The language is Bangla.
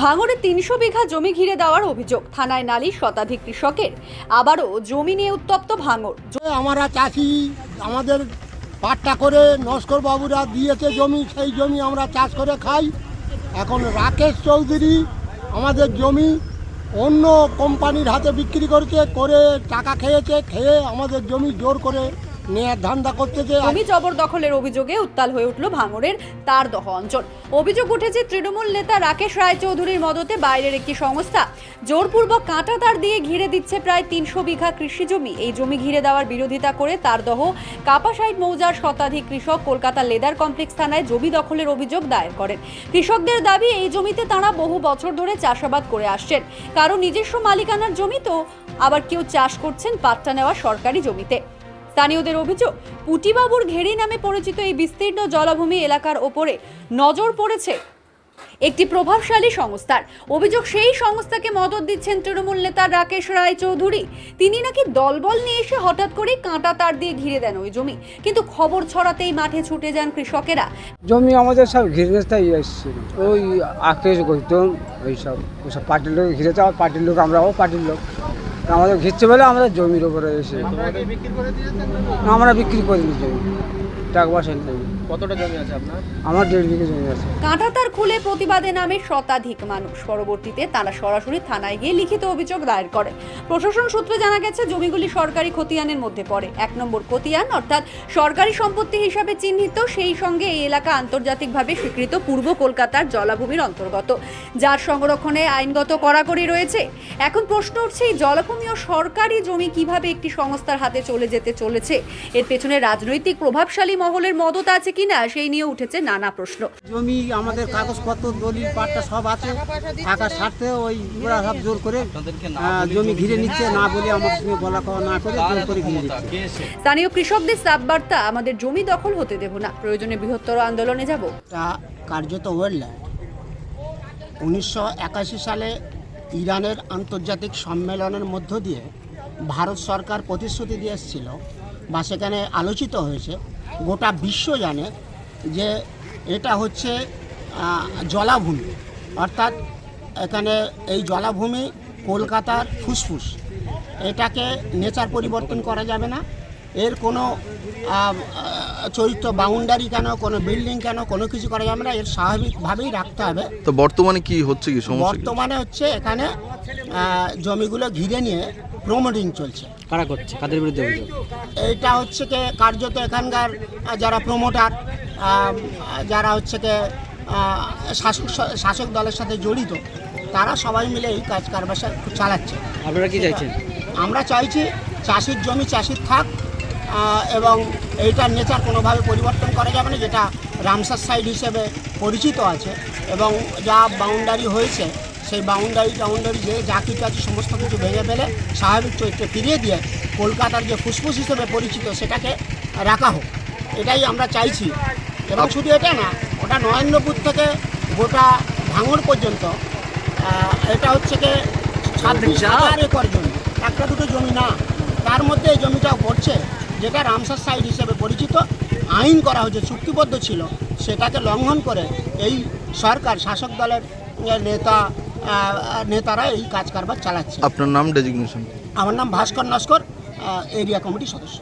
ভাঙড়ে তিনশো বিঘা জমি ঘিরে দেওয়ার অভিযোগ। থানায় নালিশ শতাধিক কৃষকের। আবারও জমি নিয়ে উত্তপ্ত ভাঙড় আমরা চাষি, আমাদের পাট্টা করে নস্কর বাবুরা দিয়েছে জমি, সেই জমি আমরা চাষ করে খাই। এখন রাকেশ চৌধুরী আমাদের জমি অন্য কোম্পানির হাতে বিক্রি করেছে, করে টাকা খেয়েছে, খেয়ে আমাদের জমি জোর করে নেয়ার ধান্দা করতেছে জমি জবরদখলের অভিযোগে উত্তাল হয়ে উঠল ভাঙড়ের তারদহ অঞ্চল। অভিযোগ উঠেছে, তৃণমূল নেতা রাকেশ রায়চৌধুরীর মদতে বাইরের একটি সংস্থা জোরপূর্বক কাঁটা তার দিয়ে ঘিরে দিচ্ছে প্রায় তিনশো বিঘা কৃষি জমি। এই জমি ঘিরে দেওয়ার বিরোধিতা করে তারদহ কাপাসাইড মৌজার শতাধিক কৃষক কলকাতা লেদার কমপ্লেক্স থানায় জমি দখলের অভিযোগ দায়ের করেন। কৃষকদের দাবি, এই জমিতে তারা বহু বছর ধরে চাষাবাদ করে আসছেন। কারও নিজস্ব মালিকানার জমি তো আবার কেউ চাষ করছেন, পাট্টা নেওয়া সরকারি জমিতে। স্থানীয়দের অভিযোগ, পুটিবাবুর ঘেরি নামে পরিচিত এই বিস্তীর্ণ জলাভূমি এলাকার ওপরে নজর পড়েছে একটি প্রভাবশালী সংস্থার। অভিযোগ, সেই সংস্থাকে মদত দিচ্ছেন তৃণমূল নেতা রাকেশ রায় চৌধুরী তিনি নাকি দলবল নিয়ে এসে হঠাৎ করেই কাঁটা তার দিয়ে ঘিরে দেন ওই জমি। কিন্তু খবর ছড়াতেই মাঠে ছুটে যান কৃষকেরা। জমি আমাদের সব ঘিরে তাই ওই আকেশ গৌতম ওই সব ওইসব পার্টির লোক ঘিরে যাওয়া পার্টির লোক আমরাও পার্টির লোক। আমাদের ঘিরছে বলে আমাদের জমির ওপরে এসে না, আমরা বিক্রি করিনি জমি। টাকা পয়সা নেই কতটা জমি আছে আপনার? আমার দেড় বিঘে জমি আছে। কাঁটাতার খুলে প্রতিবাদে নামে শতাধিক মানুষ। পরবর্তীতে তারা সরাসরি থানায় গিয়ে লিখিত অভিযোগ দায়ের করে। প্রশাসন সূত্রে জানা গেছে জমিগুলি সরকারি খতিয়ানের মধ্যে পড়ে। এক নম্বর খতিয়ান অর্থাৎ সরকারি সম্পত্তি হিসাবে চিহ্নিত সেই সঙ্গে এই এলাকা আন্তর্জাতিকভাবে স্বীকৃত পূর্ব কলকাতার জলাভূমির অন্তর্গত যার সংরক্ষণে আইনগত কড়াকড়ি রয়েছে। এখন প্রশ্ন উঠছে এই জলাভূমি ও সরকারি জমি কীভাবে একটি সংস্থার হাতে চলে যেতে চলেছে? এর পেছনে রাজনৈতিক প্রভাবশালী মহলের মদত আছে কিনা সেই নিয়ে উঠেছে নানা প্রশ্ন। জমি আমাদের কাগজপত্র দলিল পাট্টা সব আছে। থাকার স্বার্থে ওই ওরা সব জোর করে জমি ঘিরে নিচ্ছে না বলে আমার সঙ্গে বলা কওয়া না করে জোর করে ঘিরে দিচ্ছে স্থানীয় কৃষকদের সাব বার্তা আমাদের জমি দখল হতে দেব না। প্রয়োজনে বৃহত্তর আন্দোলনে যাব। এটা কার্যত ওয়ার্ল্যান্ড উনিশশো একাশি সালে ইরানের আন্তর্জাতিক সম্মেলনের মধ্য দিয়ে ভারত সরকার প্রতিশ্রুতি দিয়ে এসেছিল বা সেখানে আলোচিত হয়েছে, গোটা বিশ্ব জানে যে এটা হচ্ছে জলাভূমি। অর্থাৎ এখানে এই জলাভূমি কলকাতার ফুসফুস। এটাকে নেচার পরিবর্তন করা যাবে না। এর কোনো চরিত্র বাউন্ডারি কেন কোনো বিল্ডিং কেন কোনো কিছু করা যাবে না এর স্বাভাবিকভাবেই রাখতে হবে। তো বর্তমানে কি হচ্ছে কি সমস্যা বর্তমানে হচ্ছে এখানে জমিগুলো ঘিরে নিয়ে প্রমোটিং চলছে। কারা করছে? কাদের বিরুদ্ধে অভিযোগ? এইটা হচ্ছে কি কার্যত এখানকার যারা প্রমোটার যারা হচ্ছে কি শাসক শাসক দলের সাথে জড়িত তারা সবাই মিলে এই কাজ কারবার চালাচ্ছে। আপনারা কি চাইছেন? আমরা চাইছি চাষির জমি চাষির থাক এবং এইটার নেচার কোনোভাবে পরিবর্তন করা যাবে না যেটা রামসার সাইড হিসেবে পরিচিত আছে। এবং যা বাউন্ডারি হয়েছে সেই বাউন্ডারি টাউন্ডারি যে যা কিছু আছে সমস্ত কিছু ভেঙে ফেলে স্বাভাবিক চরিত্রে ফিরিয়ে দিয়ে কলকাতার যে ফুসফুস হিসেবে পরিচিত সেটাকে রাখা হোক। এটাই আমরা চাইছি। এবং শুধু এটা না ওটা নরেন্দ্রপুর থেকে গোটা ভাঙড় পর্যন্ত এটা হচ্ছে কি ছাব্বিশ হাজার একর জমি। একটা দুটো জমি না তার মধ্যে এই জমিটাও পড়ছে। যেটা রামসার সাইড হিসেবে পরিচিত আইন করা হয়েছে চুক্তিবদ্ধ ছিল সেটাকে লঙ্ঘন করে এই সরকার শাসক দলের নেতা নেতারা এই কাজ কারবার চালাচ্ছে। আপনার নাম ডেজিগনেশন আমার নাম ভাস্কর নস্কর এরিয়া কমিটি সদস্য।